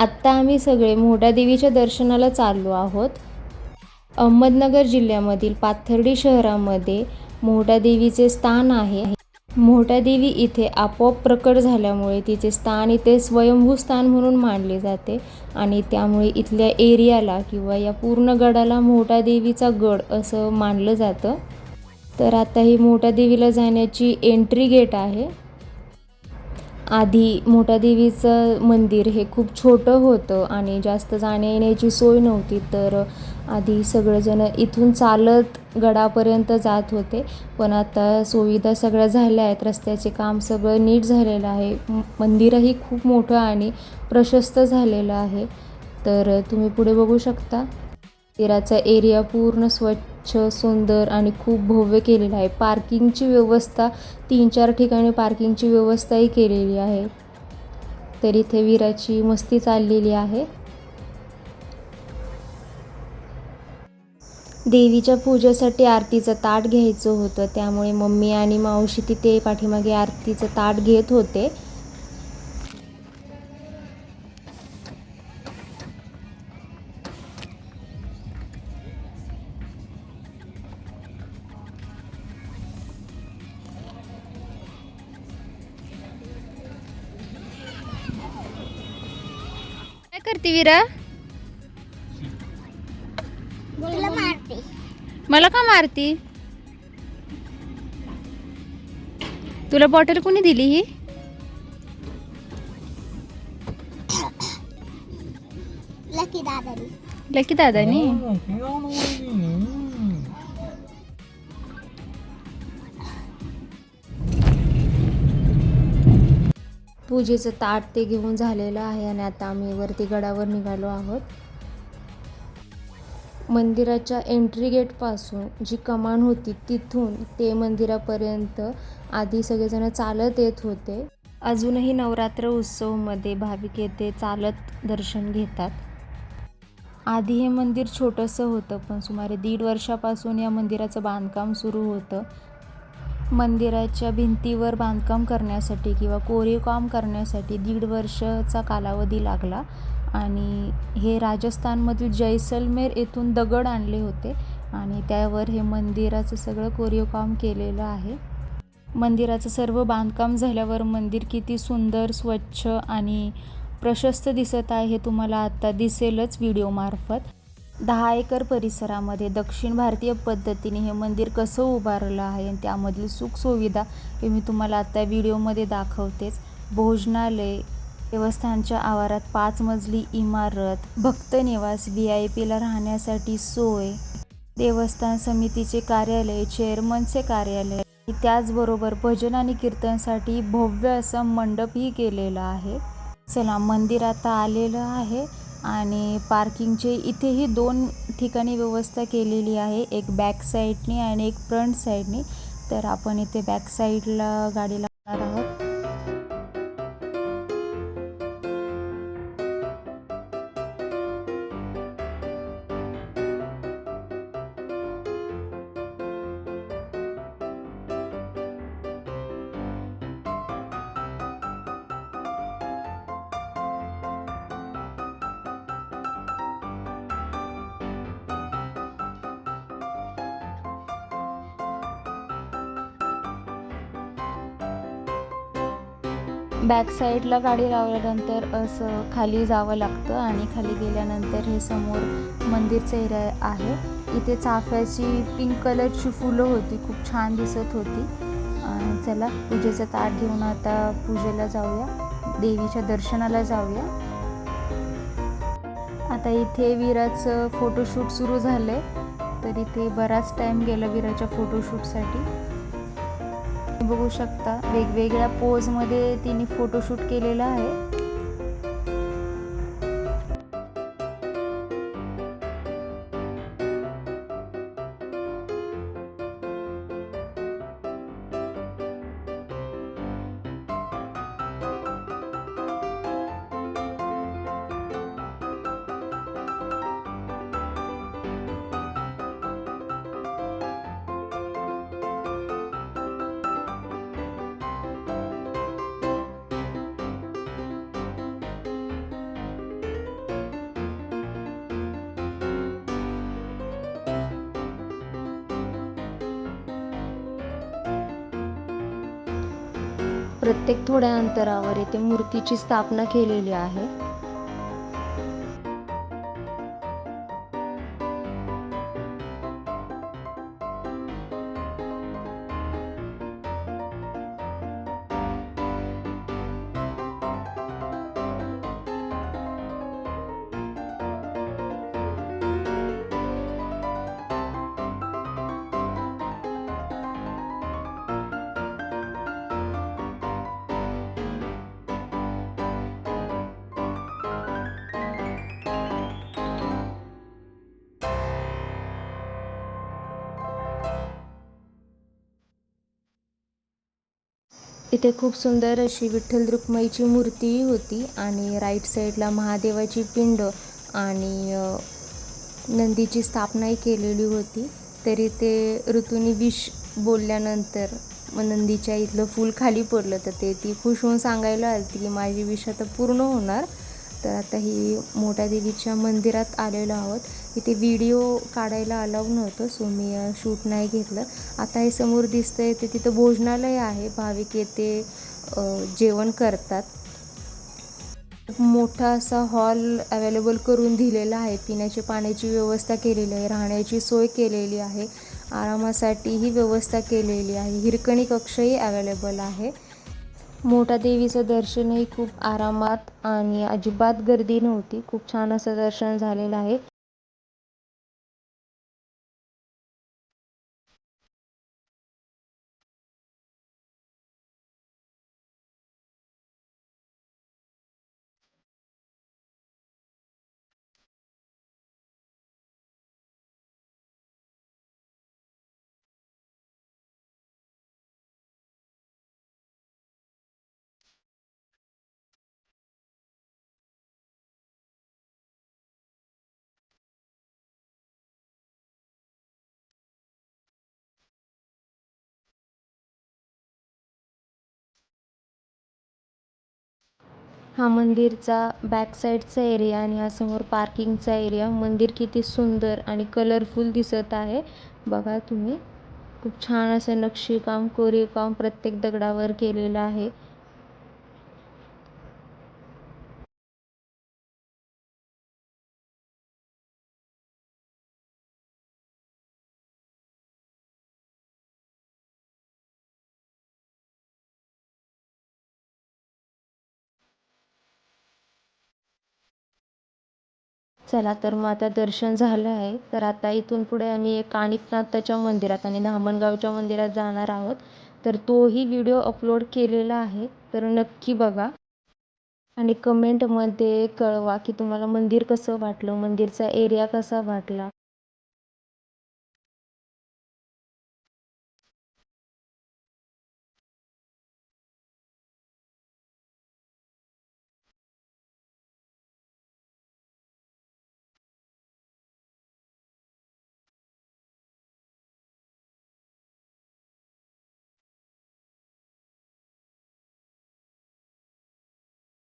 आत्ता आम्ही सगळे मोहटा देवीच्या दर्शनाला चाललो आहोत. अहमदनगर जिल्ह्यामधील पाथर्डी शहरामध्ये मोहटा देवीचे स्थान आहे. मोहटा देवी इथे आपोआप प्रकट झाल्यामुळे तिचे स्थान इथे स्वयंभू स्थान म्हणून मानले जाते आणि त्यामुळे इथल्या एरियाला किंवा या पूर्ण गडाला मोहटा देवीचा गड असं मानलं जातं. तर आता ही मोहटा देवीला जाण्याची एंट्री गेट आहे. आधी मोठ्या देवीचं मंदिर हे खूप छोटं होतं आणि जास्त जाण्या येण्याची सोय नव्हती तर आधी सगळेजण इथून चालत गडापर्यंत जात होते. पण आता सुविधा सगळ्या झाल्या आहेत रस्त्याचे काम सगळं नीट झालेलं आहे. मंदिरही खूप मोठं आणि प्रशस्त झालेलं आहे. तर तुम्ही पुढे बघू शकता. मंदिराचा एरिया पूर्ण स्वच्छ सुंदर आणि खूप भव्य केलेलं आहे. पार्किंगची व्यवस्था तीन चार ठिकाणी पार्किंगची व्यवस्थाही केलेली आहे. तर इथे विराची मस्ती चाललेली आहे. देवीच्या पूजेसाठी आरतीचं ताट घ्यायचं होतं. त्यामुळे मम्मी आणि मावशी तिथे पाठीमागे आरतीचं ताट घेत होते. करते विरा तुला मारते मला का मारती तुला बॉटल कोणी दिली ही लकी दादानी लकी दादानी पूजेचं ताट ते घेऊन झालेलं आहे आणि आता आम्ही वरती गडावर निघालो आहोत. मंदिराच्या एंट्री गेटपासून जी कमान होती तिथून ते मंदिरापर्यंत आधी सगळेजण चालत येत होते. अजूनही नवरात्र उत्सवमध्ये भाविक येथे चालत दर्शन घेतात. आधी हे मंदिर छोटंसं होतं पण सुमारे दीड वर्षापासून या मंदिराचं बांधकाम सुरू होतं. मंदिराच्या भिंतीवर बांधकाम करण्यासाठी किंवा कोरीवकाम करण्यासाठी दीड वर्षाचा कालावधी लागला आणि हे राजस्थानमधील जैसलमेर येथून दगड आणले होते आणि त्यावर हे मंदिराचं सगळं कोरीवकाम केलेलं आहे. मंदिराचं सर्व बांधकाम झाल्यावर मंदिर किती सुंदर स्वच्छ आणि प्रशस्त दिसत आहे हे तुम्हाला आत्ता दिसेलच व्हिडिओमार्फत. दहा एकर परिसरामध्ये दक्षिण भारतीय पद्धतीने हे मंदिर कसं उभारलं आहे आणि त्यामधील सुखसुविधा हे मी तुम्हाला आत्ता व्हिडिओमध्ये दाखवतेच. भोजनालय देवस्थानच्या आवारात पाच मजली इमारत भक्त निवास व्ही आय पीला राहण्यासाठी सोय देवस्थान समितीचे कार्यालय चेअरमनचे कार्यालय. त्याचबरोबर भजन आणि कीर्तनसाठी भव्य असं मंडपही केलेलं आहे. चला मंदिर आता आलेलं आहे. आणि पार्किंगचे इथेही दोन ठिकाणी व्यवस्था केलेली आहे. एक बॅक साईडनी आणि एक फ्रंट साईडनी तर आपण इथे बॅक साईडला गाडी लावणार आहोत. बॅक साईडला गाडी लावल्यानंतर असं खाली जावं लागतं आणि खाली गेल्यानंतर हे समोर मंदिरचं एरिया आहे. इथे चाफ्याची पिंक कलरची फुलं होती खूप छान दिसत होती. आणि चला पूजेचं ताट घेऊन आता पूजेला जाऊया देवीच्या दर्शनाला जाऊया. आता इथे विराचं फोटोशूट सुरू झालं आहे तर इथे बराच टाईम गेला विराच्या फोटोशूटसाठी बघू शकता. वेगवेगळ्या पोजमध्ये तिने फोटोशूट केलेला आहे. प्रत्येक थोड्या अंतरावर येथे मूर्तीची स्थापना केलेली आहे. तिथे खूप सुंदर अशी विठ्ठल रुक्माईची मूर्तीही होती आणि राईट साईडला महादेवाची पिंड आणि नंदीची स्थापनाही केलेली होती. तरी ते ऋतूने विष बोलल्यानंतर मग नंदीच्या इथलं फूल खाली पडलं. तर ते ती खुश होऊन सांगायला आली की माझी विष आता पूर्ण होणार. तर आता ही मोठ्या देवीच्या मंदिरात आलेलो आहोत. इथे व्हिडिओ काढायला अलाव नव्हतं सो मी शूट नाही घेतलं. आता हे समोर दिसतं आहे ते तिथं भोजनालय आहे भाविक येथे जेवण करतात. मोठा असा हॉल अवेलेबल करून दिलेला आहे. पिण्याची पाण्याची व्यवस्था केलेली आहे राहण्याची सोय केलेली आहे. आरामासाठीही व्यवस्था केलेली आहे. हिरकणी कक्षही अवेलेबल आहे. मोठा देवीचं दर्शनही खूप आरामात आणि अजिबात गर्दी नव्हती. खूप छान असं दर्शन झालेलं आहे. हा मंदिरचा बॅक साईडचा एरिया आणि हा समोर पार्किंगचा एरिया मंदिर किती सुंदर आणि कलरफुल दिसत आहे. बघा तुम्ही. खूप छान असं नक्षीकाम कोरीवकाम प्रत्येक दगडावर केलेलं आहे. चला तर मग आता दर्शन झालं आहे. तर आता इथून पुढे आम्ही एक काणिकनाथाच्या मंदिरात आणि धामणगावच्या मंदिरात जाणार आहोत. तर तोही व्हिडिओ अपलोड केलेला आहे. तर नक्की बघा. आणि कमेंटमध्ये कळवा की तुम्हाला मंदिर कसं वाटलं? मंदिरचा एरिया कसा वाटला?